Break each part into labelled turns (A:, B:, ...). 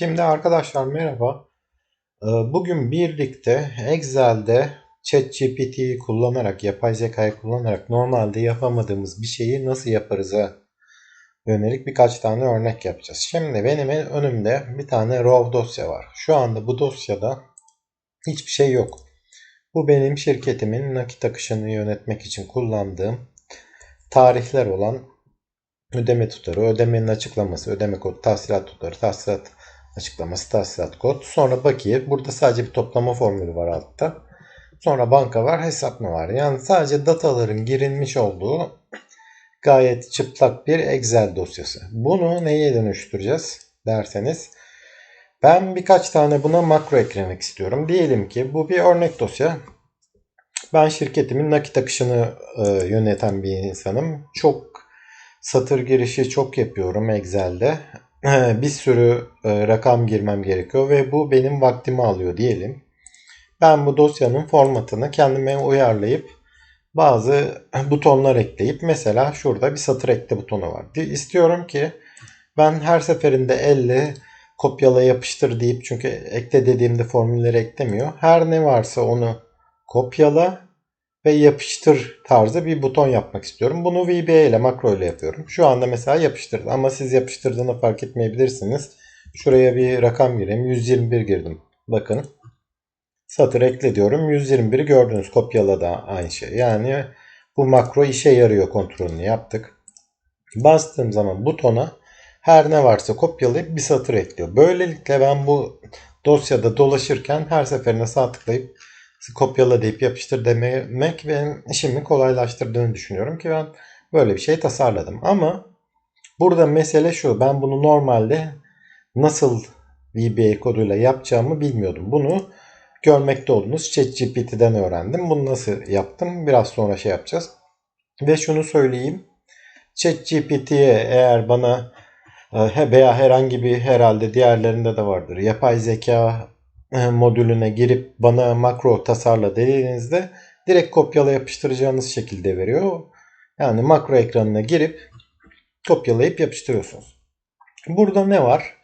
A: Şimdi arkadaşlar merhaba. Ee, Bugün birlikte Excel'de ChatGPT'yi kullanarak, yapay zekayı kullanarak normalde yapamadığımız bir şeyi nasıl yaparız'a yönelik birkaç tane örnek yapacağız. Şimdi benim önümde bir tane RAW dosya var. Şu anda bu dosyada hiçbir şey yok. Bu benim şirketimin nakit akışını yönetmek için kullandığım tarihler olan ödeme tutarı, ödemenin açıklaması, ödeme kodu, tahsilat tutarı, tahsilat açıklaması, tahsilat kod. Sonra bakiye. Burada sadece bir toplama formülü var altta. Sonra banka var, hesap mı var? Yani sadece dataların girilmiş olduğu gayet çıplak bir Excel dosyası. Bunu neye dönüştüreceğiz derseniz ben birkaç tane buna makro eklemek istiyorum. Diyelim ki bu bir örnek dosya. Ben şirketimin nakit akışını e, yöneten bir insanım. Çok satır girişi çok yapıyorum Excel'de. Bir sürü e, rakam girmem gerekiyor ve bu benim vaktimi alıyor diyelim. Ben bu dosyanın formatını kendime uyarlayıp bazı butonlar ekleyip mesela şurada bir satır ekle butonu var. İstiyorum ki ben her seferinde elle kopyala yapıştır deyip çünkü ekle dediğimde formülleri eklemiyor. Her ne varsa onu kopyala ve yapıştır tarzı bir buton yapmak istiyorum. Bunu VBA ile makro ile yapıyorum. Şu anda mesela yapıştırdı ama siz yapıştırdığını fark etmeyebilirsiniz. Şuraya bir rakam gireyim. 121 girdim. Bakın. Satır ekle diyorum. 121'i gördünüz. Kopyala da aynı şey. Yani bu makro işe yarıyor kontrolünü yaptık. Bastığım zaman butona her ne varsa kopyalayıp bir satır ekliyor. Böylelikle ben bu dosyada dolaşırken her seferinde sağ tıklayıp kopyala deyip yapıştır demek benim işimi kolaylaştırdığını düşünüyorum ki ben böyle bir şey tasarladım. Ama burada mesele şu ben bunu normalde nasıl VBA koduyla yapacağımı bilmiyordum. Bunu görmekte olduğunuz ChatGPT'den öğrendim. Bunu nasıl yaptım biraz sonra şey yapacağız. Ve şunu söyleyeyim. ChatGPT'ye eğer bana e, veya herhangi bir herhalde diğerlerinde de vardır. Yapay zeka modülüne girip bana makro tasarla dediğinizde direkt kopyala yapıştıracağınız şekilde veriyor. Yani makro ekranına girip kopyalayıp yapıştırıyorsunuz. Burada ne var?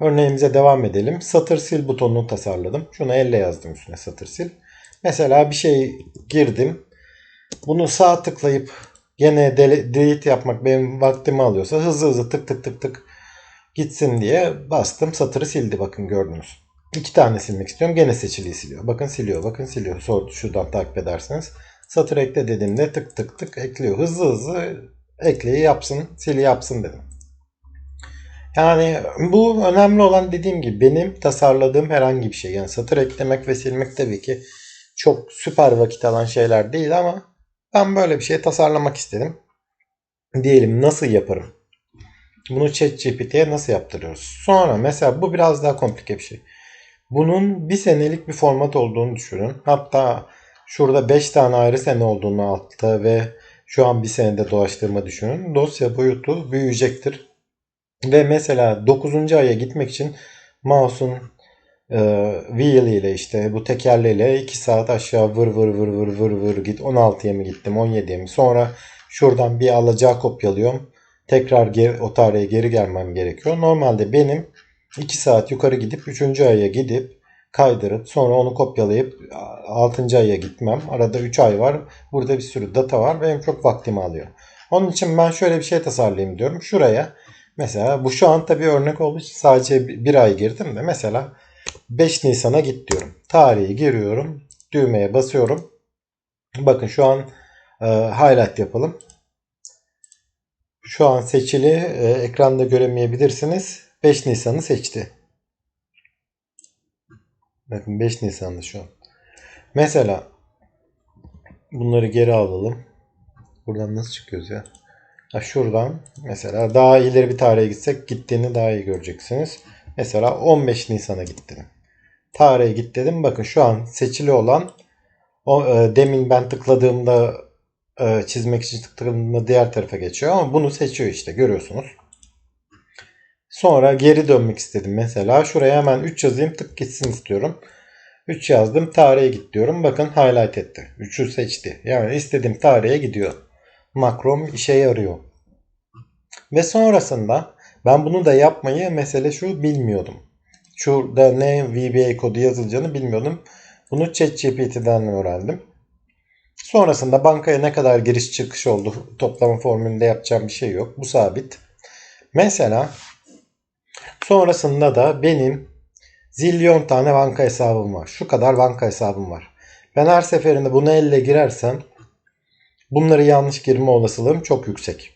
A: Örneğimize devam edelim. Satır sil butonunu tasarladım. Şunu elle yazdım üstüne satır sil. Mesela bir şey girdim. Bunu sağ tıklayıp gene delete yapmak benim vaktimi alıyorsa hızlı hızlı tık tık tık tık gitsin diye bastım. Satırı sildi bakın gördünüz. İki tane silmek istiyorum. Gene seçiliyi siliyor. Bakın siliyor. Bakın siliyor. Sonra şuradan takip ederseniz. Satır ekle dediğimde tık tık tık ekliyor. Hızlı hızlı ekleyi yapsın. Sili yapsın dedim. Yani bu önemli olan dediğim gibi benim tasarladığım herhangi bir şey. Yani satır eklemek ve silmek tabii ki çok süper vakit alan şeyler değil ama ben böyle bir şey tasarlamak istedim. Diyelim nasıl yaparım? Bunu ChatGPT'ye nasıl yaptırıyoruz? Sonra mesela bu biraz daha komplike bir şey. Bunun bir senelik bir format olduğunu düşünün. Hatta şurada 5 tane ayrı sene olduğunu altta ve şu an bir senede dolaştığımı düşünün. Dosya boyutu büyüyecektir. Ve mesela 9. aya gitmek için mouse'un e, wheel ile işte bu tekerleyle 2 saat aşağı vır vır vır vır vır vır git 16'ya mı gittim 17'ye mi sonra şuradan bir alacağı kopyalıyorum tekrar geri, o tarihe geri gelmem gerekiyor. Normalde benim 2 saat yukarı gidip 3. aya gidip kaydırıp sonra onu kopyalayıp 6. aya gitmem. Arada 3 ay var. Burada bir sürü data var. Benim çok vaktimi alıyor. Onun için ben şöyle bir şey tasarlayayım diyorum. Şuraya mesela bu şu an tabii örnek olduğu için sadece bir ay girdim de mesela 5 Nisan'a git diyorum. Tarihi giriyorum. Düğmeye basıyorum. Bakın şu an e, highlight yapalım. Şu an seçili. E, ekranda göremeyebilirsiniz. 5 Nisan'ı seçti. Bakın 5 Nisan'da şu an. Mesela bunları geri alalım. Buradan nasıl çıkıyoruz ya? Ha şuradan mesela daha ileri bir tarihe gitsek gittiğini daha iyi göreceksiniz. Mesela 15 Nisan'a gittim. Tarihe git dedim. Bakın şu an seçili olan o e, demin ben tıkladığımda e, çizmek için tıkladığımda diğer tarafa geçiyor ama bunu seçiyor işte görüyorsunuz. Sonra geri dönmek istedim mesela. Şuraya hemen 3 yazayım tık gitsin istiyorum. 3 yazdım tarihe git diyorum. Bakın highlight etti. 3'ü seçti. Yani istediğim tarihe gidiyor. Makrom işe yarıyor. Ve sonrasında ben bunu da yapmayı mesele şu bilmiyordum. Şurada ne VBA kodu yazılacağını bilmiyordum. Bunu ChatGPT'den öğrendim. Sonrasında bankaya ne kadar giriş çıkış oldu toplama formülünde yapacağım bir şey yok. Bu sabit. Mesela sonrasında da benim zilyon tane banka hesabım var. Şu kadar banka hesabım var. Ben her seferinde bunu elle girersem bunları yanlış girme olasılığım çok yüksek.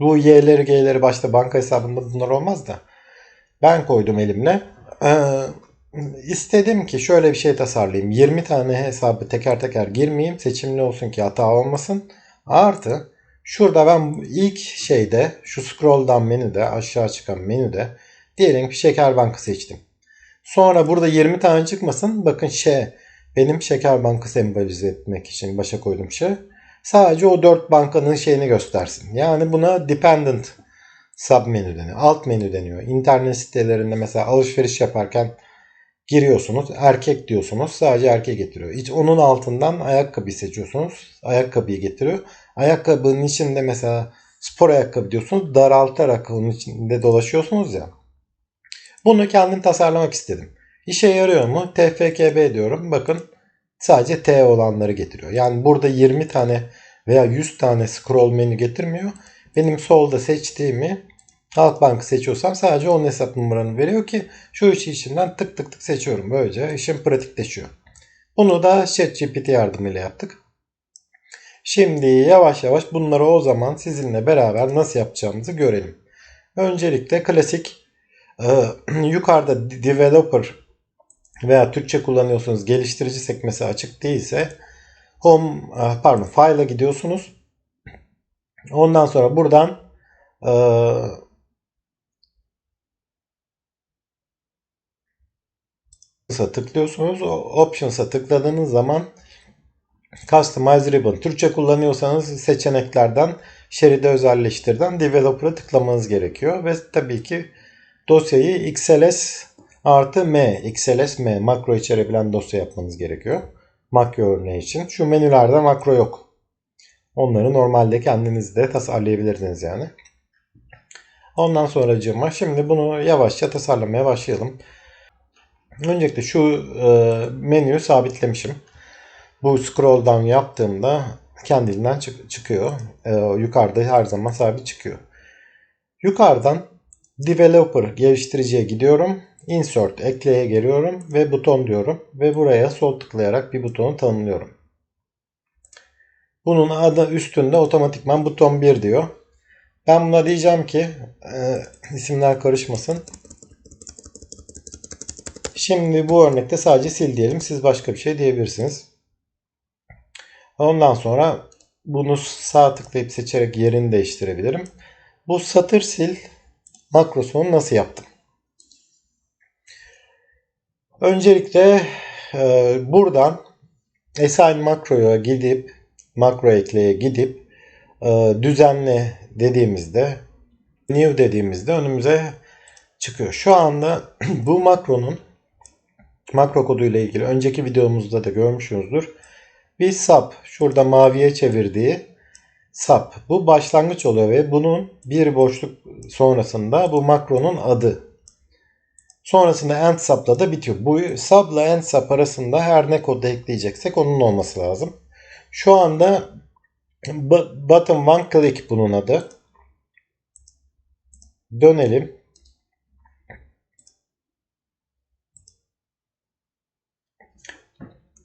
A: Bu Y'leri G'leri başta banka hesabında bunlar olmaz da. Ben koydum elimle. Ee, istedim ki şöyle bir şey tasarlayayım. 20 tane hesabı teker teker girmeyeyim. Seçimli olsun ki hata olmasın. Artı şurada ben ilk şeyde şu scroll'dan menüde aşağı çıkan menüde diyelim ki Şeker Bankı seçtim. Sonra burada 20 tane çıkmasın. Bakın şey benim Şeker Bankı sembolize etmek için başa koydum şey. Sadece o 4 bankanın şeyini göstersin. Yani buna dependent sub menü deniyor. Alt menü deniyor. İnternet sitelerinde mesela alışveriş yaparken giriyorsunuz. Erkek diyorsunuz. Sadece erkek getiriyor. Hiç onun altından ayakkabı seçiyorsunuz. Ayakkabıyı getiriyor. Ayakkabının içinde mesela spor ayakkabı diyorsunuz. Daraltarak onun içinde dolaşıyorsunuz ya. Bunu kendim tasarlamak istedim. İşe yarıyor mu? TFKB diyorum. Bakın sadece T olanları getiriyor. Yani burada 20 tane veya 100 tane scroll menü getirmiyor. Benim solda seçtiğimi Halkbank'ı seçiyorsam sadece onun hesap numaranı veriyor ki şu işi içinden tık tık tık seçiyorum. Böylece işim pratikleşiyor. Bunu da ChatGPT yardımıyla yaptık. Şimdi yavaş yavaş bunları o zaman sizinle beraber nasıl yapacağımızı görelim. Öncelikle klasik e, yukarıda developer veya Türkçe kullanıyorsunuz geliştirici sekmesi açık değilse home e, pardon file'a gidiyorsunuz. Ondan sonra buradan e, tıklıyorsunuz. Options'a tıkladığınız zaman Customize Ribbon. Türkçe kullanıyorsanız seçeneklerden şeride özelleştirden developer'a tıklamanız gerekiyor. Ve tabii ki dosyayı XLS artı M, XLS M makro içerebilen dosya yapmanız gerekiyor. Makro örneği için. Şu menülerde makro yok. Onları normalde kendiniz de tasarlayabilirsiniz yani. Ondan sonra cıma. Şimdi bunu yavaşça tasarlamaya başlayalım. Öncelikle şu e, menüyü sabitlemişim. Bu scroll down yaptığımda kendiliğinden çık- çıkıyor. E, yukarıda her zaman sabit çıkıyor. Yukarıdan developer geliştiriciye gidiyorum. Insert ekleye geliyorum ve buton diyorum ve buraya sol tıklayarak bir butonu tanımlıyorum. Bunun adı üstünde otomatikman buton 1 diyor. Ben buna diyeceğim ki e, isimler karışmasın. Şimdi bu örnekte sadece sil diyelim. Siz başka bir şey diyebilirsiniz. Ondan sonra bunu sağ tıklayıp seçerek yerini değiştirebilirim. Bu satır sil makrosunu nasıl yaptım? Öncelikle e, buradan assign makroya gidip makro ekleye gidip e, düzenle dediğimizde new dediğimizde önümüze çıkıyor. Şu anda bu makronun makro kodu ile ilgili önceki videomuzda da görmüşsünüzdür. Bir sub şurada maviye çevirdiği sub bu başlangıç oluyor ve bunun bir boşluk sonrasında bu makronun adı. Sonrasında end sub'la da bitiyor. Bu sub ile end sub arasında her ne kodu ekleyeceksek onun olması lazım. Şu anda button one click bunun adı. Dönelim.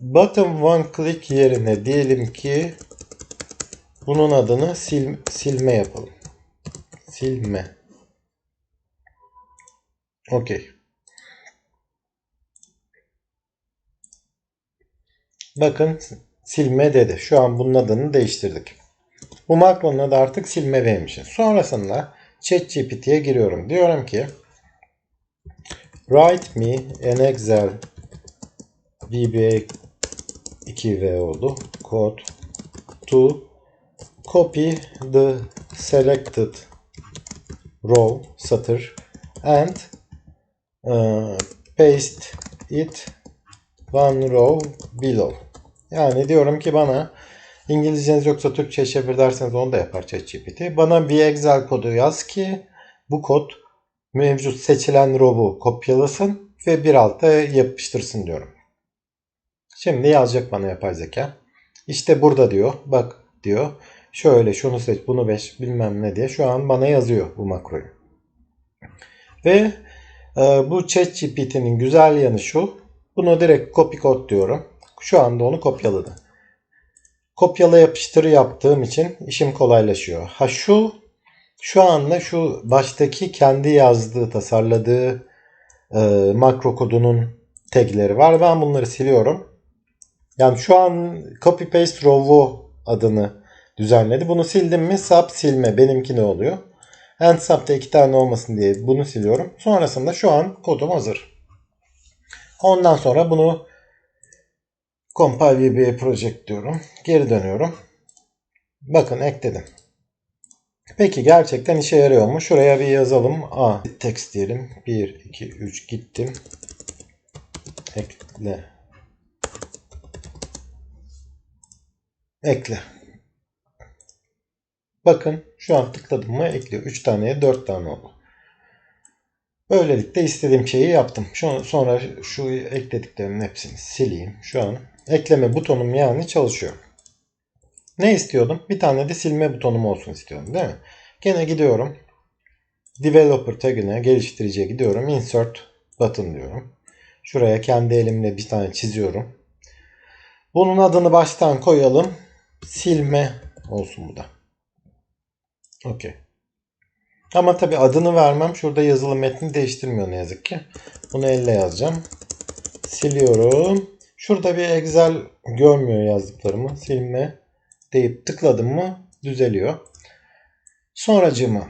A: Button one click yerine diyelim ki bunun adını sil, silme yapalım. Silme. Okey. Bakın silme dedi. Şu an bunun adını değiştirdik. Bu makronun adı artık silme vermişiz. Sonrasında ChatGPT'ye giriyorum. Diyorum ki Write me an Excel VBA 2V oldu. Code to copy the selected row satır and uh, paste it one row below. Yani diyorum ki bana İngilizceniz yoksa Türkçe çevir derseniz onu da yapar ChatGPT. Bana bir Excel kodu yaz ki bu kod mevcut seçilen row'u kopyalasın ve bir alta yapıştırsın diyorum. Şimdi yazacak bana yapay zeka. İşte burada diyor. Bak diyor. Şöyle şunu seç bunu beş bilmem ne diye şu an bana yazıyor bu makroyu. Ve e, bu ChatGPT'nin güzel yanı şu. Bunu direkt copy code diyorum. Şu anda onu kopyaladı. Kopyala yapıştır yaptığım için işim kolaylaşıyor. Ha şu şu anda şu baştaki kendi yazdığı, tasarladığı e, makro kodunun tagleri var. Ben bunları siliyorum. Yani şu an copy paste row adını düzenledi. Bunu sildim mi sub silme benimki ne oluyor? End sub'da iki tane olmasın diye bunu siliyorum. Sonrasında şu an kodum hazır. Ondan sonra bunu compile VBA project diyorum. Geri dönüyorum. Bakın ekledim. Peki gerçekten işe yarıyor mu? Şuraya bir yazalım. A text diyelim. 1, 2, 3 gittim. Ekle. Ekle. Bakın şu an tıkladım mı ekliyor. 3 taneye 4 tane oldu. Böylelikle istediğim şeyi yaptım. Şu, sonra şu eklediklerimin hepsini sileyim. Şu an ekleme butonum yani çalışıyor. Ne istiyordum? Bir tane de silme butonum olsun istiyorum değil mi? Gene gidiyorum. Developer tagine geliştiriciye gidiyorum. Insert button diyorum. Şuraya kendi elimle bir tane çiziyorum. Bunun adını baştan koyalım. Silme olsun bu da. Okey. Ama tabi adını vermem. Şurada yazılı metni değiştirmiyor ne yazık ki. Bunu elle yazacağım. Siliyorum. Şurada bir Excel görmüyor yazdıklarımı. Silme deyip tıkladım mı düzeliyor. Sonracığıma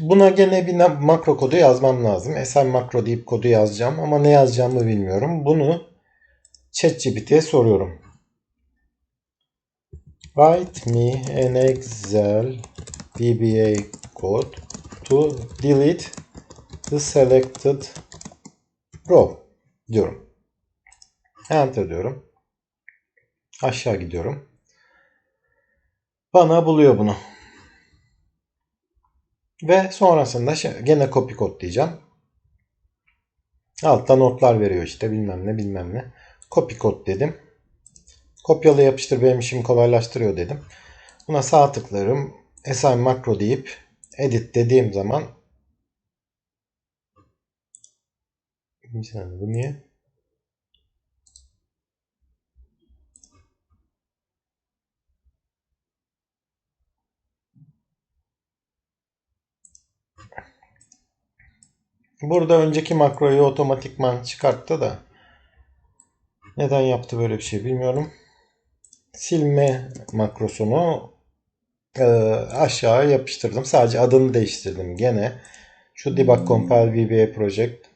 A: buna gene bir makro kodu yazmam lazım. SL makro deyip kodu yazacağım ama ne yazacağımı bilmiyorum. Bunu ChatGPT'ye soruyorum. Write me an Excel VBA code to delete the selected row diyorum. Enter diyorum. Aşağı gidiyorum. Bana buluyor bunu. Ve sonrasında gene copy code diyeceğim. Altta notlar veriyor işte bilmem ne bilmem ne. Copy code dedim. Kopyala yapıştır benim işimi kolaylaştırıyor dedim. Buna sağ tıklarım. Assign makro deyip edit dediğim zaman bir saniye bu niye? Burada önceki makroyu otomatikman çıkarttı da neden yaptı böyle bir şey bilmiyorum. Silme makrosunu e, aşağı yapıştırdım. Sadece adını değiştirdim gene. Şu debug compile VBA project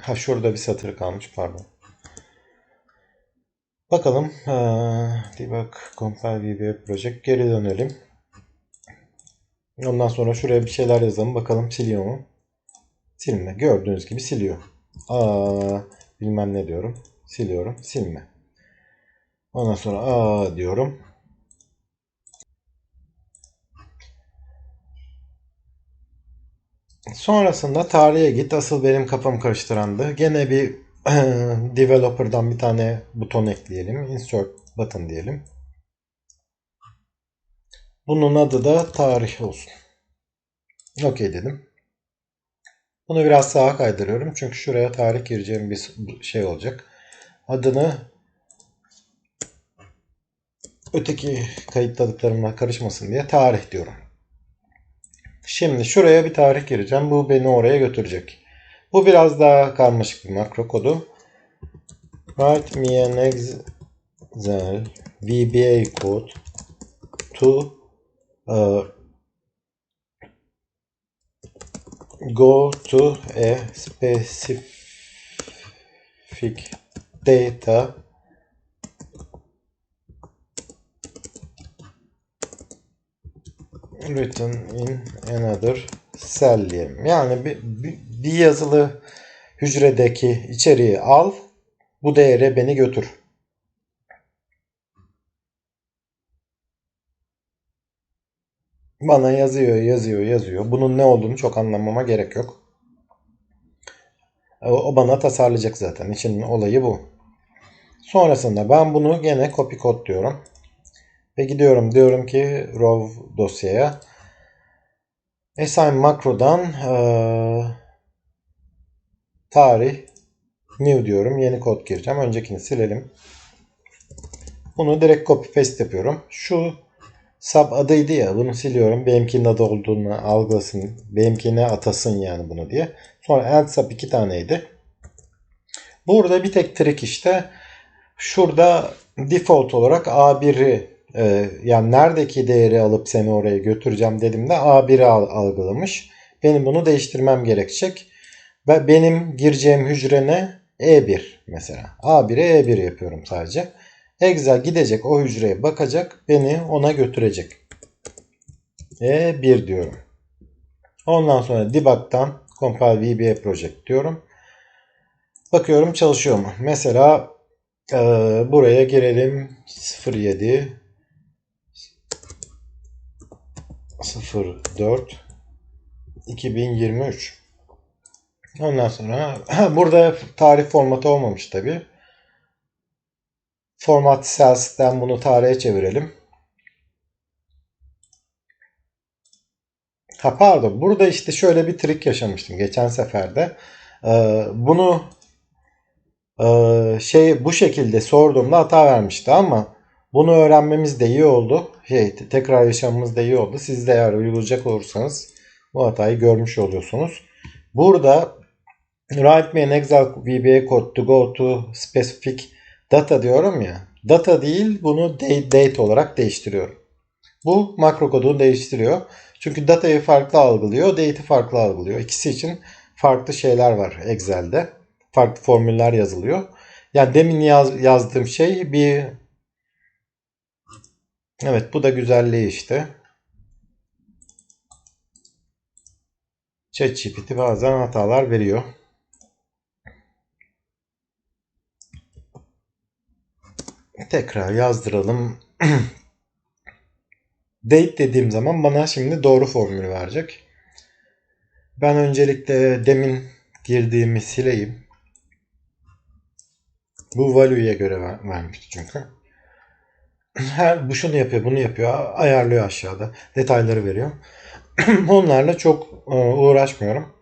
A: Ha şurada bir satır kalmış pardon. Bakalım. Ee, debug compile VBA project geri dönelim. Ondan sonra şuraya bir şeyler yazalım. Bakalım siliyor mu? Silme. Gördüğünüz gibi siliyor. Aa, bilmem ne diyorum. Siliyorum. Silme. Ondan sonra aa diyorum. Sonrasında tarihe git. Asıl benim kafam karıştırandı. Gene bir developer'dan bir tane buton ekleyelim. Insert button diyelim. Bunun adı da tarih olsun. Okey dedim. Bunu biraz sağa kaydırıyorum. Çünkü şuraya tarih gireceğim bir şey olacak. Adını öteki kayıtladıklarımla karışmasın diye tarih diyorum. Şimdi şuraya bir tarih gireceğim. Bu beni oraya götürecek. Bu biraz daha karmaşık bir makro kodu. Write me an Excel VBA code to uh, go to a specific data written in another cell diyelim. Yani bir, bir, bir yazılı hücredeki içeriği al bu değere beni götür. Bana yazıyor, yazıyor, yazıyor. Bunun ne olduğunu çok anlamama gerek yok. O, bana tasarlayacak zaten. İşin olayı bu. Sonrasında ben bunu gene copy code diyorum. Ve gidiyorum diyorum ki row dosyaya assign makrodan ee, tarih new diyorum. Yeni kod gireceğim. Öncekini silelim. Bunu direkt copy paste yapıyorum. Şu sub adıydı ya bunu siliyorum. Benimkinin adı olduğunu algılasın. Benimkine atasın yani bunu diye. Sonra end sub iki taneydi. Burada bir tek trick işte. Şurada default olarak A1'i e, yani neredeki değeri alıp seni oraya götüreceğim dediğimde A1'i algılamış. Benim bunu değiştirmem gerekecek. Ve benim gireceğim hücre ne? E1 mesela. A1'e E1 yapıyorum sadece. Excel gidecek o hücreye bakacak. Beni ona götürecek. E1 diyorum. Ondan sonra debug'dan compile VBA project diyorum. Bakıyorum çalışıyor mu? Mesela e, buraya girelim 07 04 2023 Ondan sonra burada tarih formatı olmamış tabi. Format cells'ten bunu tarihe çevirelim. Ha pardon. Burada işte şöyle bir trik yaşamıştım geçen seferde. Ee, bunu e, şey bu şekilde sorduğumda hata vermişti ama bunu öğrenmemiz de iyi oldu. Şey, tekrar yaşamamız da iyi oldu. Siz de eğer uygulayacak olursanız bu hatayı görmüş oluyorsunuz. Burada write me an Excel VBA code to go to specific data diyorum ya. Data değil bunu date, olarak değiştiriyorum. Bu makro kodunu değiştiriyor. Çünkü datayı farklı algılıyor, date'i farklı algılıyor. İkisi için farklı şeyler var Excel'de. Farklı formüller yazılıyor. Yani demin yaz, yazdığım şey bir Evet bu da güzelliği işte. ChatGPT bazen hatalar veriyor. Tekrar yazdıralım. Date dediğim zaman bana şimdi doğru formülü verecek. Ben öncelikle demin girdiğimi sileyim. Bu value'ye göre ver, vermişti çünkü. Her bu şunu yapıyor, bunu yapıyor, ayarlıyor aşağıda. Detayları veriyor. Onlarla çok e, uğraşmıyorum.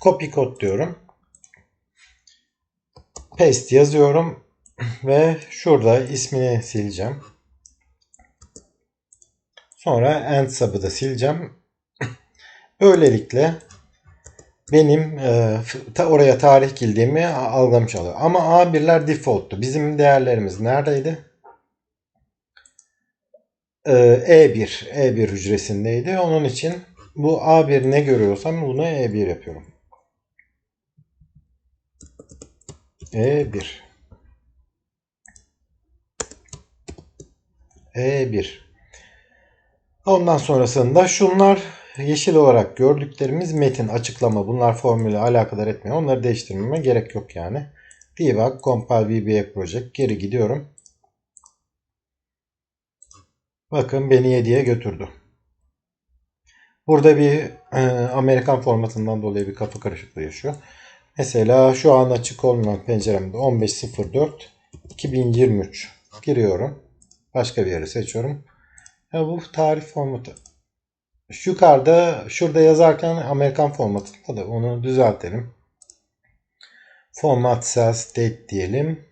A: Copy code diyorum. Paste yazıyorum ve şurada ismini sileceğim. Sonra end sub'ı da sileceğim. Böylelikle benim e, ta oraya tarih girdiğimi algılamış oluyor. Ama A1'ler default'tu. Bizim değerlerimiz neredeydi? E1, E1 hücresindeydi. Onun için bu A1 ne görüyorsam bunu E1 yapıyorum. E1 E1 Ondan sonrasında şunlar yeşil olarak gördüklerimiz metin, açıklama bunlar formüle alakadar etmiyor. Onları değiştirmeme gerek yok yani. Debug, compile VBA project geri gidiyorum. Bakın beni 7'ye götürdü. Burada bir e, Amerikan formatından dolayı bir kafa karışıklığı yaşıyor. Mesela şu an açık olmayan penceremde 15.04 2023 giriyorum. Başka bir yere seçiyorum. Ya bu tarih formatı. Yukarıda şurada yazarken Amerikan formatında da onu düzeltelim. Format cells date diyelim.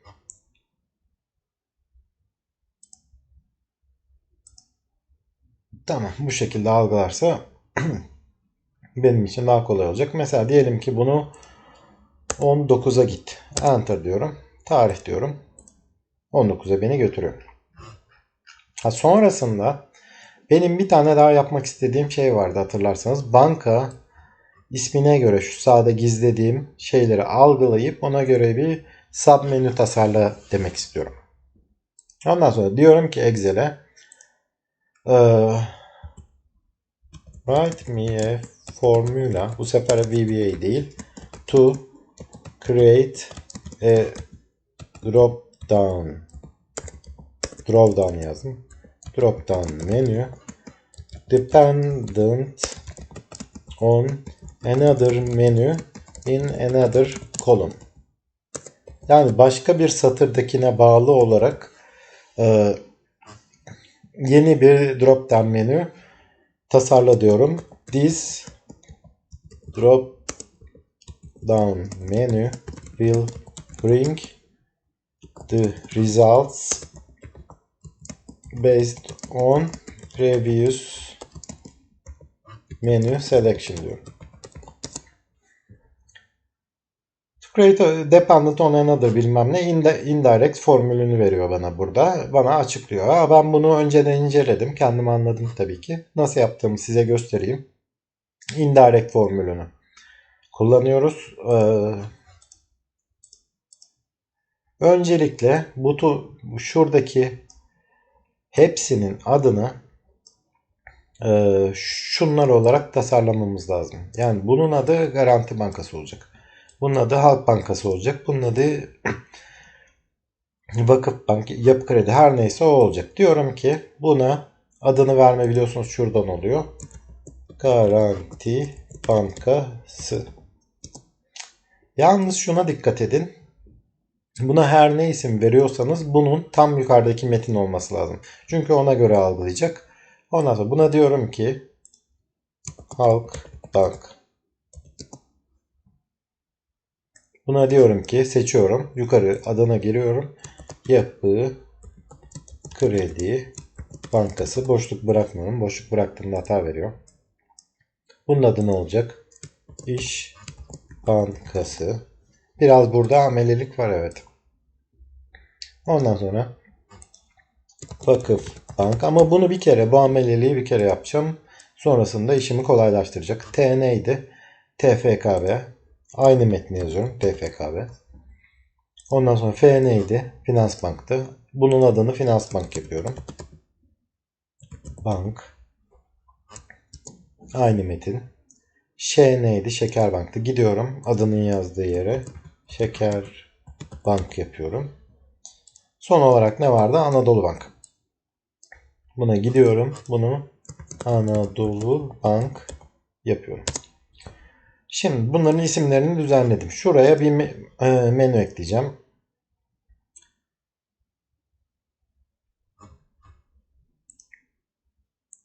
A: Tamam bu şekilde algılarsa benim için daha kolay olacak. Mesela diyelim ki bunu 19'a git. Enter diyorum. Tarih diyorum. 19'a beni götürüyor. Ha sonrasında benim bir tane daha yapmak istediğim şey vardı hatırlarsanız. Banka ismine göre şu sağda gizlediğim şeyleri algılayıp ona göre bir sub menü tasarla demek istiyorum. Ondan sonra diyorum ki Excel'e Uh, write me a formula. Bu sefer VBA değil. To create a drop down. Drop down yazdım. Drop down menü. dependent on another menu in another column. Yani başka bir satırdakine bağlı olarak e, yeni bir drop down menü tasarla diyorum. This drop down menu will bring the results based on previous menu selection diyorum. To create a dependent on another bilmem ne indi- indirect formülünü veriyor bana burada. Bana açıklıyor. Aa, ben bunu önceden inceledim. Kendim anladım tabii ki. Nasıl yaptığımı size göstereyim. Indirect formülünü kullanıyoruz. Ee, öncelikle bu tu- şuradaki hepsinin adını e, şunlar olarak tasarlamamız lazım. Yani bunun adı Garanti Bankası olacak. Bunun adı Halk Bankası olacak. Bunun adı Vakıf Bank, Yapı Kredi her neyse o olacak. Diyorum ki buna adını verme biliyorsunuz şuradan oluyor. Garanti Bankası. Yalnız şuna dikkat edin. Buna her ne isim veriyorsanız bunun tam yukarıdaki metin olması lazım. Çünkü ona göre algılayacak. Ondan sonra buna diyorum ki Halk Bank. Buna diyorum ki seçiyorum. Yukarı adına giriyorum. Yapı Kredi Bankası. Boşluk bırakmıyorum. Boşluk bıraktığımda hata veriyor. Bunun adı ne olacak? İş Bankası. Biraz burada amelelik var evet. Ondan sonra Vakıf Bank ama bunu bir kere bu ameleliği bir kere yapacağım. Sonrasında işimi kolaylaştıracak. T neydi? TFKB. Aynı metni yazıyorum. TFKB. Ondan sonra F neydi? Finans Bank'tı. Bunun adını Finans Bank yapıyorum. Bank. Aynı metin. Ş neydi? Şeker Bank'tı. Gidiyorum adının yazdığı yere. Şeker Bank yapıyorum. Son olarak ne vardı? Anadolu Bank. Buna gidiyorum. Bunu Anadolu Bank yapıyorum. Şimdi bunların isimlerini düzenledim. Şuraya bir e, menü ekleyeceğim.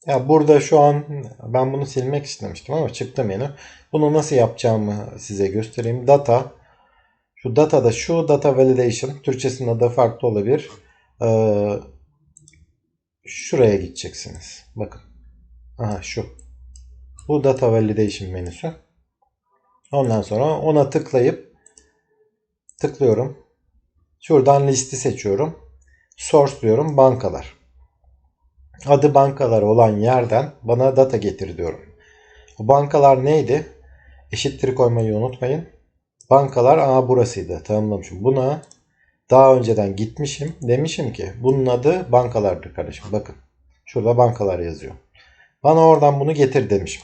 A: Ya burada şu an ben bunu silmek istemiştim ama çıktı menü. Bunu nasıl yapacağımı size göstereyim. Data. Şu datada şu data validation. Türkçesinin adı farklı olabilir. Ee, şuraya gideceksiniz. Bakın. Aha şu. Bu data validation menüsü. Ondan sonra ona tıklayıp tıklıyorum. Şuradan listi seçiyorum. Source diyorum bankalar. Adı bankalar olan yerden bana data getir diyorum. O bankalar neydi? Eşittir koymayı unutmayın. Bankalar aa burasıydı. Tanımlamışım. Buna daha önceden gitmişim. Demişim ki bunun adı bankalardır kardeşim. Bakın. Şurada bankalar yazıyor. Bana oradan bunu getir demişim.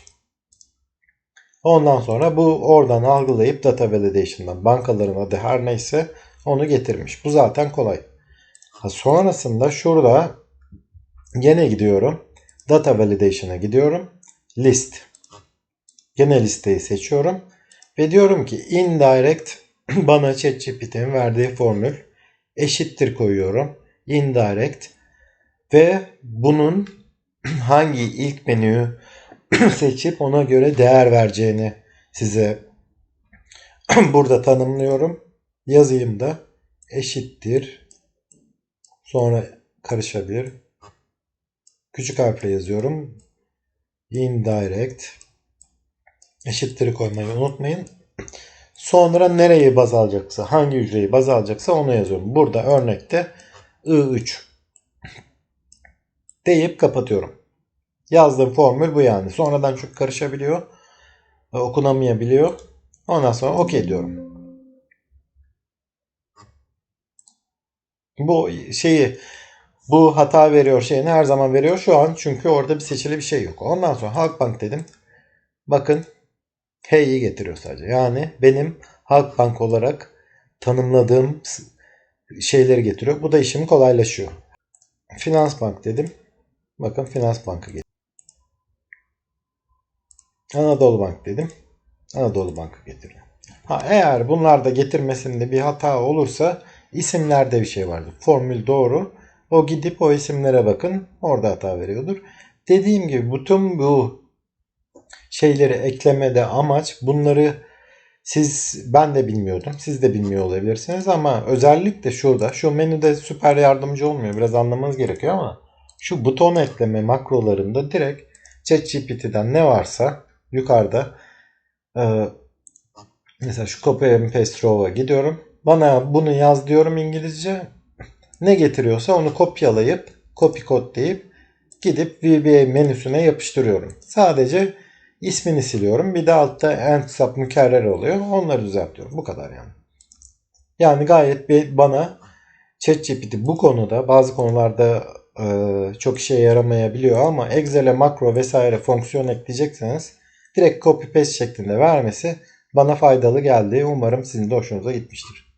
A: Ondan sonra bu oradan algılayıp data validation'dan bankaların adı her neyse onu getirmiş. Bu zaten kolay. Ha, sonrasında şurada gene gidiyorum. Data validation'a gidiyorum. List. Gene listeyi seçiyorum. Ve diyorum ki indirect bana ChatGPT'nin verdiği formül eşittir koyuyorum. Indirect ve bunun hangi ilk menüyü seçip ona göre değer vereceğini size burada tanımlıyorum. Yazayım da eşittir. Sonra karışabilir. Küçük harfle yazıyorum. Indirect eşittir koymayı unutmayın. Sonra nereyi baz alacaksa, hangi hücreyi baz alacaksa onu yazıyorum. Burada örnekte I3 deyip kapatıyorum. Yazdığım formül bu yani. Sonradan çok karışabiliyor. Okunamayabiliyor. Ondan sonra OK diyorum. Bu şeyi bu hata veriyor şeyini her zaman veriyor şu an çünkü orada bir seçili bir şey yok. Ondan sonra Halkbank dedim. Bakın H'yi getiriyor sadece. Yani benim Halkbank olarak tanımladığım şeyleri getiriyor. Bu da işimi kolaylaşıyor. Finans Bank dedim. Bakın Finans Bank'a getiriyor. Anadolu Bank dedim. Anadolu Bank'ı getiriyor. Ha, eğer bunlarda getirmesinde bir hata olursa isimlerde bir şey vardır. Formül doğru. O gidip o isimlere bakın. Orada hata veriyordur. Dediğim gibi bütün bu şeyleri eklemede amaç bunları siz ben de bilmiyordum. Siz de bilmiyor olabilirsiniz ama özellikle şurada şu menüde süper yardımcı olmuyor. Biraz anlamanız gerekiyor ama şu buton ekleme makrolarında direkt ChatGPT'den ne varsa yukarıda e, mesela şu copy and paste row'a gidiyorum. Bana bunu yaz diyorum İngilizce. Ne getiriyorsa onu kopyalayıp copy code deyip gidip VBA menüsüne yapıştırıyorum. Sadece ismini siliyorum. Bir de altta end sub mükerrer oluyor. Onları düzeltiyorum. Bu kadar yani. Yani gayet bir bana ChatGPT bu konuda bazı konularda e, çok işe yaramayabiliyor ama Excel'e makro vesaire fonksiyon ekleyecekseniz direkt copy paste şeklinde vermesi bana faydalı geldi. Umarım sizin de hoşunuza gitmiştir.